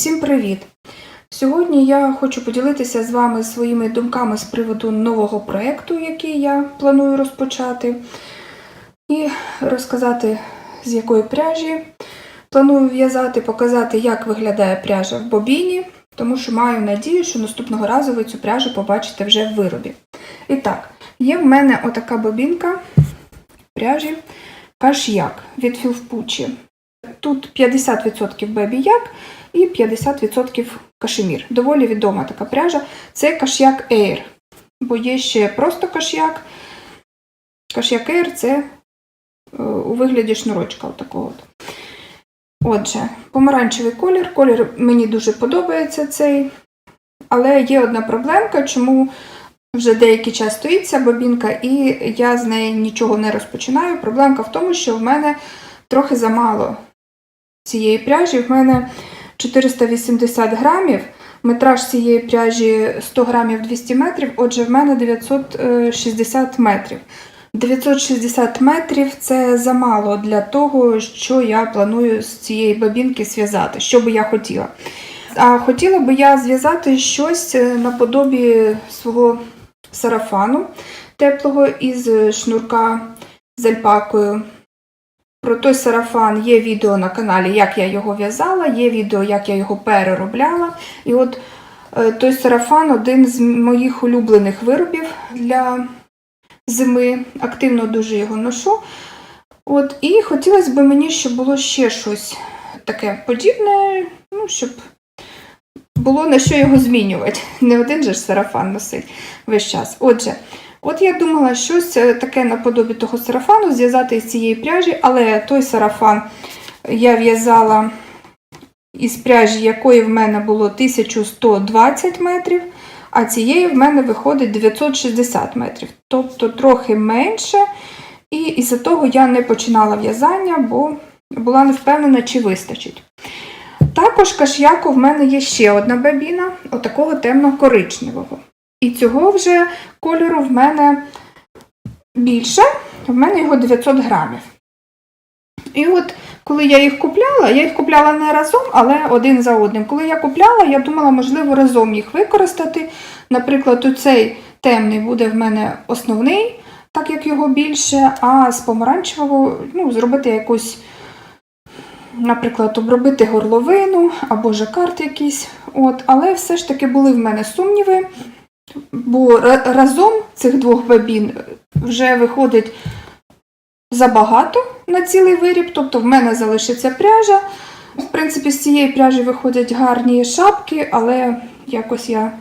Усім привіт! Сьогодні я хочу поділитися з вами своїми думками з приводу нового проєкту, який я планую розпочати, і розказати, з якої пряжі планую в'язати, показати, як виглядає пряжа в бобіні, тому що маю надію, що наступного разу ви цю пряжу побачите вже в виробі. І так, є в мене отака бобінка пряжі Каш'як від Філвпучі. Тут 50% бебі-як і 50% кашемір. Доволі відома така пряжа. Це каш'як Air. Бо є ще просто каш'як. Каш'як Air це е, у вигляді шнурочка. Отакого. Отже, помаранчевий колір. Колір мені дуже подобається цей. Але є одна проблемка, чому вже деякий час стоїть ця бобінка, і я з неї нічого не розпочинаю. Проблемка в тому, що в мене трохи замало цієї пряжі. В мене 480 грамів, метраж цієї пряжі 100 грамів 200 метрів, отже, в мене 960 метрів. 960 метрів це замало для того, що я планую з цієї бабінки зв'язати, що би я хотіла. А хотіла би я зв'язати щось е, наподобі свого сарафану теплого із шнурка з альпакою. Про той сарафан є відео на каналі, як я його в'язала, є відео, як я його переробляла. І от е, той сарафан один з моїх улюблених виробів для зими. Активно дуже його ношу. От, і хотілося б мені, щоб було ще щось таке подібне, ну, щоб було на що його змінювати. Не один же ж сарафан носить весь час. Отже, От я думала щось е, таке наподобі того сарафану зв'язати із цієї пряжі, але той сарафан я в'язала із пряжі, якої в мене було 1120 метрів, а цієї в мене виходить 960 метрів, тобто трохи менше. І із-за того я не починала в'язання, бо була не впевнена, чи вистачить. Також каш'яку в мене є ще одна бабіна, отакого темно-коричневого. І цього вже кольору в мене більше, в мене його 900 грамів. І от коли я їх купляла, я їх купляла не разом, але один за одним. Коли я купляла, я думала, можливо, разом їх використати. Наприклад, оцей темний буде в мене основний, так як його більше, а з помаранчевого ну, зробити якусь, наприклад, обробити горловину або жакард якийсь. От, Але все ж таки були в мене сумніви. Бо разом цих двох бабін вже виходить забагато на цілий виріб, тобто в мене залишиться пряжа. В принципі, з цієї пряжі виходять гарні шапки, але якось я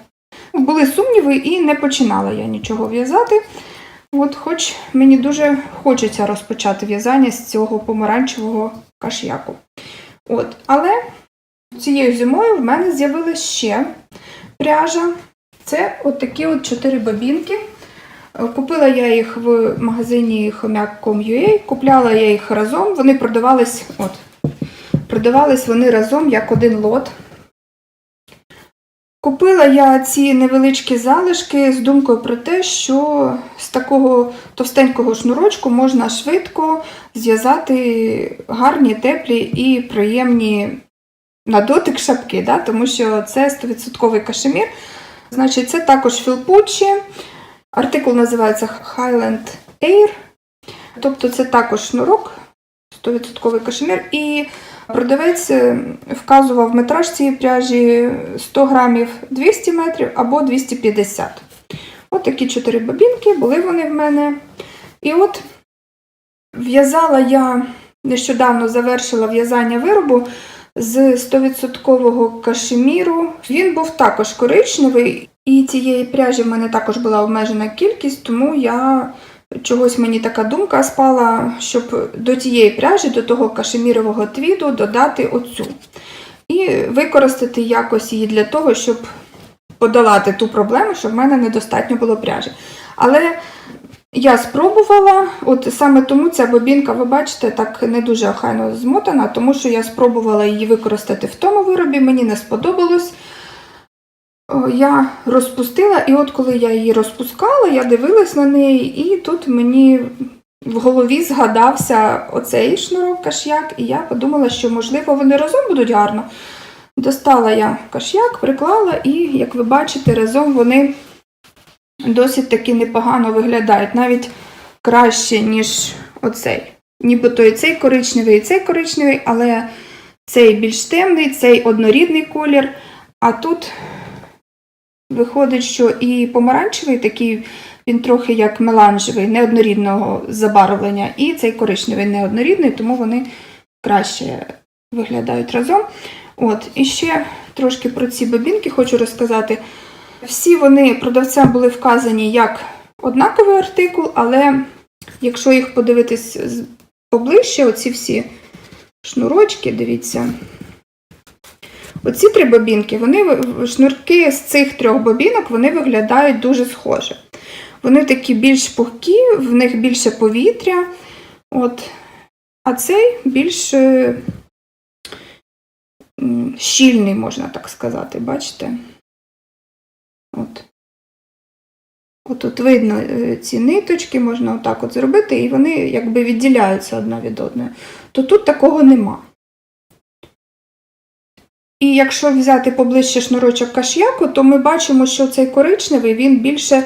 були сумніви і не починала я нічого в'язати. От, хоч мені дуже хочеться розпочати в'язання з цього помаранчевого каш'яку. От, але цією зимою в мене з'явилася ще пряжа. Це от такі от чотири бабінки. Е, Купила я їх в магазині хомяк.com.ua, купляла я їх разом, вони продавались, от, продавались вони разом як один лот. Купила я ці невеличкі залишки з думкою про те, що з такого товстенького шнурочку можна швидко зв'язати гарні, теплі і приємні на дотик шапки, да? тому що це 100% кашемір. Значить, це також філпучі. Артикул називається Highland Air. Тобто це також шнурок, 100% кашемір. І продавець е, вказував метраж цієї пряжі 100 грамів 200 метрів або 250. От такі чотири бобінки, були вони в мене. І от в'язала я нещодавно завершила в'язання виробу з 100% кашеміру. Він був також коричневий, і цієї пряжі в мене також була обмежена кількість, тому я чогось мені така думка спала, щоб до тієї пряжі, до того кашемірового твіду додати оцю. І використати якось її для того, щоб подолати ту проблему, що в мене недостатньо було пряжі. Але я спробувала, от саме тому ця бобінка, ви бачите, так не дуже охайно змотана, тому що я спробувала її використати в тому виробі, мені не сподобалось. Я розпустила, і от коли я її розпускала, я дивилась на неї, і тут мені в голові згадався оцей шнурок каш'як, і я подумала, що, можливо, вони разом будуть гарно Достала я кашяк, приклала, і, як ви бачите, разом вони досить таки непогано виглядають, навіть краще, ніж оцей. Нібито і цей коричневий, і цей коричневий, але цей більш темний, цей однорідний колір. А тут виходить, що і помаранчевий такий, він трохи як меланжевий, неоднорідного забарвлення, і цей коричневий неоднорідний, тому вони краще виглядають разом. От, і ще трошки про ці бобінки хочу розказати. Всі вони продавцям були вказані як однаковий артикул, але якщо їх подивитись поближче, оці всі шнурочки, дивіться. Оці три бобінки, вони шнурки з цих трьох бобінок вони виглядають дуже схоже. Вони такі більш пухкі, в них більше повітря. От. А цей більш е, щільний, можна так сказати, бачите? От. Тут видно е, ці ниточки, можна отак от зробити, і вони якби відділяються одна від одної. То тут такого нема. І якщо взяти поближче шнурочок кашяку, то ми бачимо, що цей коричневий він більше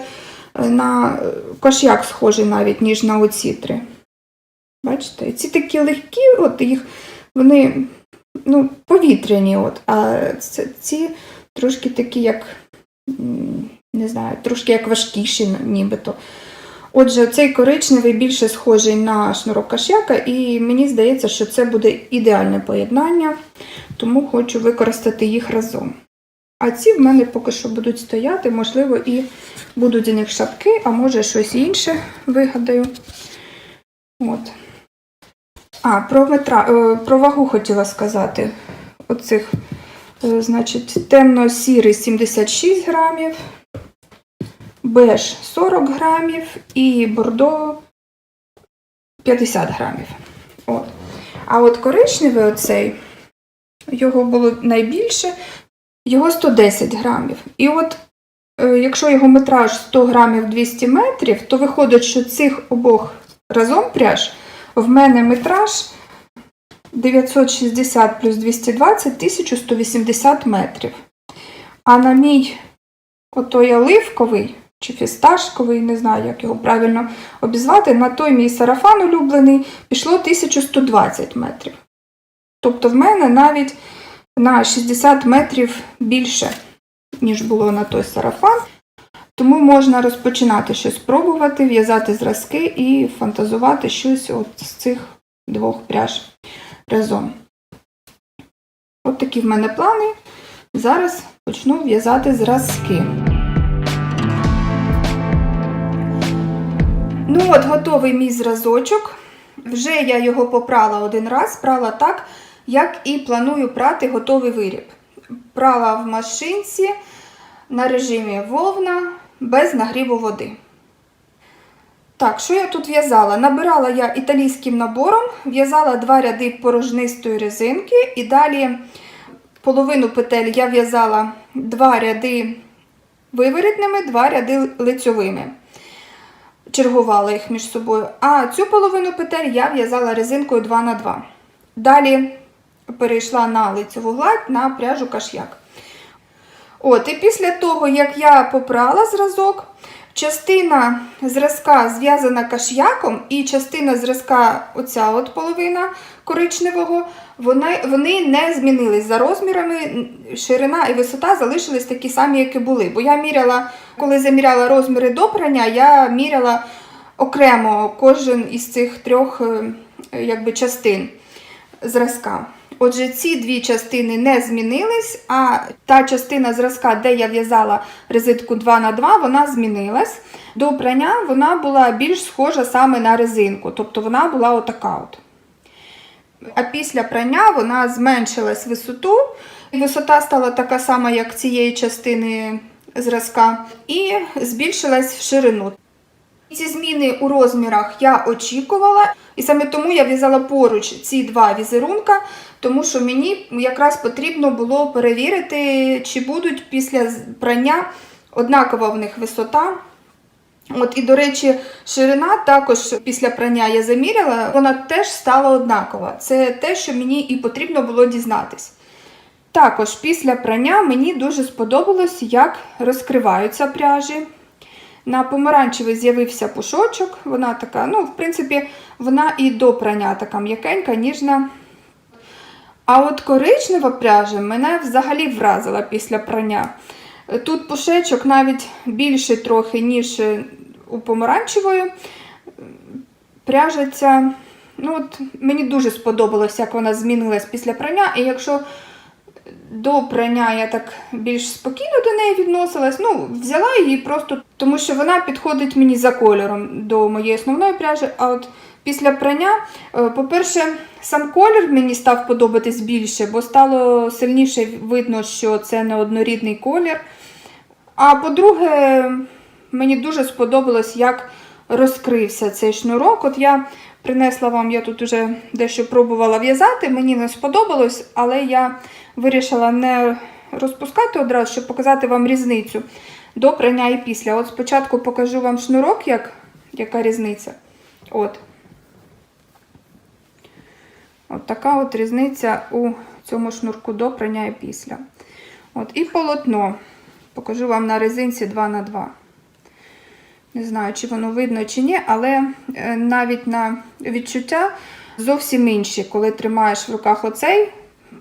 е, на е, кашяк схожий навіть, ніж на оці три. Бачите? Ці такі легкі, от їх вони ну, повітряні, от, а ці трошки такі, як не знаю, трошки як важкіші, нібито. Отже, цей коричневий більше схожий на шнурок кашяка, і мені здається, що це буде ідеальне поєднання, тому хочу використати їх разом. А ці в мене поки що будуть стояти, можливо, і будуть з них шапки, а може щось інше вигадаю. От. А, про, метра, е, про вагу хотіла сказати. Оцих, значить, темно-сірий 76 грамів, беж 40 грамів і бордо 50 грамів. От. А от коричневий оцей, його було найбільше, його 110 грамів. І от, е, якщо його метраж 100 грамів 200 метрів, то виходить, що цих обох разом пряж в мене метраж 960 плюс 220 1180 метрів. А на мій отой оливковий чи фісташковий, не знаю, як його правильно обізвати, на той мій сарафан улюблений пішло 1120 метрів. Тобто в мене навіть на 60 метрів більше, ніж було на той сарафан. Тому можна розпочинати щось пробувати, в'язати зразки і фантазувати щось от з цих двох пряж разом. От такі в мене плани. Зараз почну в'язати зразки. Ну от, готовий мій зразочок. Вже я його попрала один раз, прала так, як і планую прати готовий виріб. Прала в машинці на режимі вовна без нагріву води. Так, що я тут в'язала? Набирала я італійським набором, в'язала два ряди порожнистої резинки, і далі половину петель я в'язала два ряди виворітними, два ряди лицьовими. Чергувала їх між собою. А цю половину петель я в'язала резинкою 2х2. Далі перейшла на лицьову гладь на пряжу кашяк. От, і після того, як я попрала зразок, частина зразка зв'язана кашяком, і частина зразка, оця от половина коричневого, вони, вони не змінились за розмірами. Ширина і висота залишились такі самі, як і були. Бо я міряла, коли заміряла розміри до прання, я міряла окремо кожен із цих трьох е, якби, частин зразка. Отже, ці дві частини не змінились, а та частина зразка, де я в'язала резинку 2х2, вона змінилась. До прання вона була більш схожа саме на резинку, тобто вона була отака от. А після прання вона зменшилась висоту, і висота стала така сама, як цієї частини зразка, і збільшилась в ширину. Ці зміни у розмірах я очікувала, і саме тому я в'язала поруч ці два візерунка, тому що мені якраз потрібно було перевірити, чи будуть після прання однакова в них висота. От, і, до речі, ширина також після прання я заміряла, вона теж стала однакова. Це те, що мені і потрібно було дізнатись. Також після прання мені дуже сподобалось, як розкриваються пряжі. На помаранчевий з'явився пушочок. Вона така, ну, в принципі, вона і до прання така м'якенька, ніжна. А от коричнева пряжа мене взагалі вразила після прання. Тут пушечок навіть більший трохи, ніж у помаранчевої. Пряжа ця, ну от мені дуже сподобалось, як вона змінилась після прання. І якщо до прання я так більш спокійно до неї відносилась, ну, взяла її просто, тому що вона підходить мені за кольором до моєї основної пряжі. А от після прання, е, по-перше, сам колір мені став подобатись більше, бо стало сильніше видно, що це не однорідний колір. А по-друге, мені дуже сподобалось, як розкрився цей шнурок. От я принесла вам, я тут уже дещо пробувала в'язати, мені не сподобалось, але я вирішила не розпускати одразу, щоб показати вам різницю до прання і після. От спочатку покажу вам шнурок, як, яка різниця. От. От така от різниця у цьому шнурку до прання і після. От, і полотно. Покажу вам на резинці 2х2. Не знаю, чи воно видно, чи ні, але е, навіть на відчуття зовсім інші, коли тримаєш в руках оцей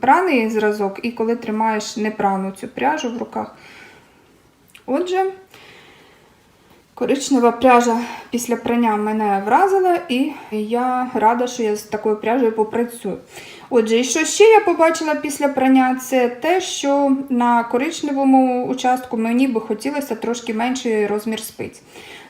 праний зразок, і коли тримаєш непрану цю пряжу в руках. Отже, коричнева пряжа після прання мене вразила, і я рада, що я з такою пряжею попрацюю. Отже, і що ще я побачила після прання, це те, що на коричневому участку мені би хотілося трошки менший розмір спиць.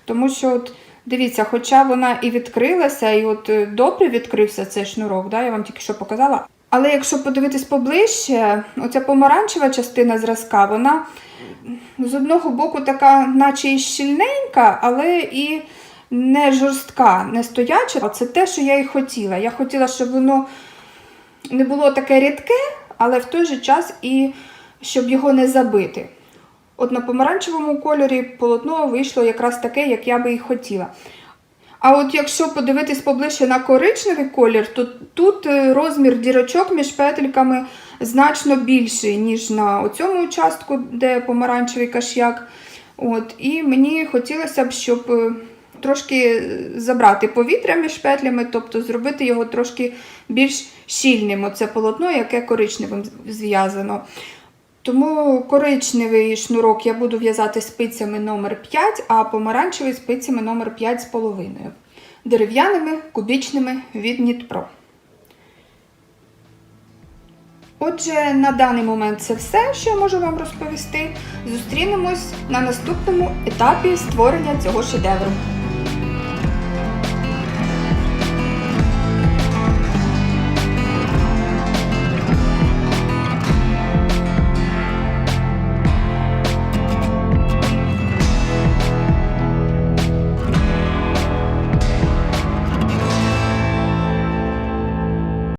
Тому що, от, дивіться, хоча вона і відкрилася, і от е, добре відкрився цей шнурок, да, я вам тільки що показала. Але якщо подивитись поближче, оця помаранчева частина зразка, вона з одного боку така, наче і щільненька, але і не жорстка, не стояча. Це те, що я і хотіла. Я хотіла, щоб воно не було таке рідке, але в той же час і щоб його не забити. От на помаранчевому кольорі полотно вийшло якраз таке, як я би і хотіла. А от якщо подивитись поближче на коричневий колір, то тут е, розмір дірочок між петельками значно більший, ніж на цьому участку, де помаранчевий кашяк. От, і мені хотілося б, щоб е, трошки забрати повітря між петлями, тобто зробити його трошки більш щільним, оце полотно, яке коричневим зв'язано. Тому коричневий шнурок я буду в'язати спицями номер 5 а помаранчевий спицями номер 5,5. Дерев'яними, кубічними від Нітпро. Отже, на даний момент це все, що я можу вам розповісти. Зустрінемось на наступному етапі створення цього шедевру.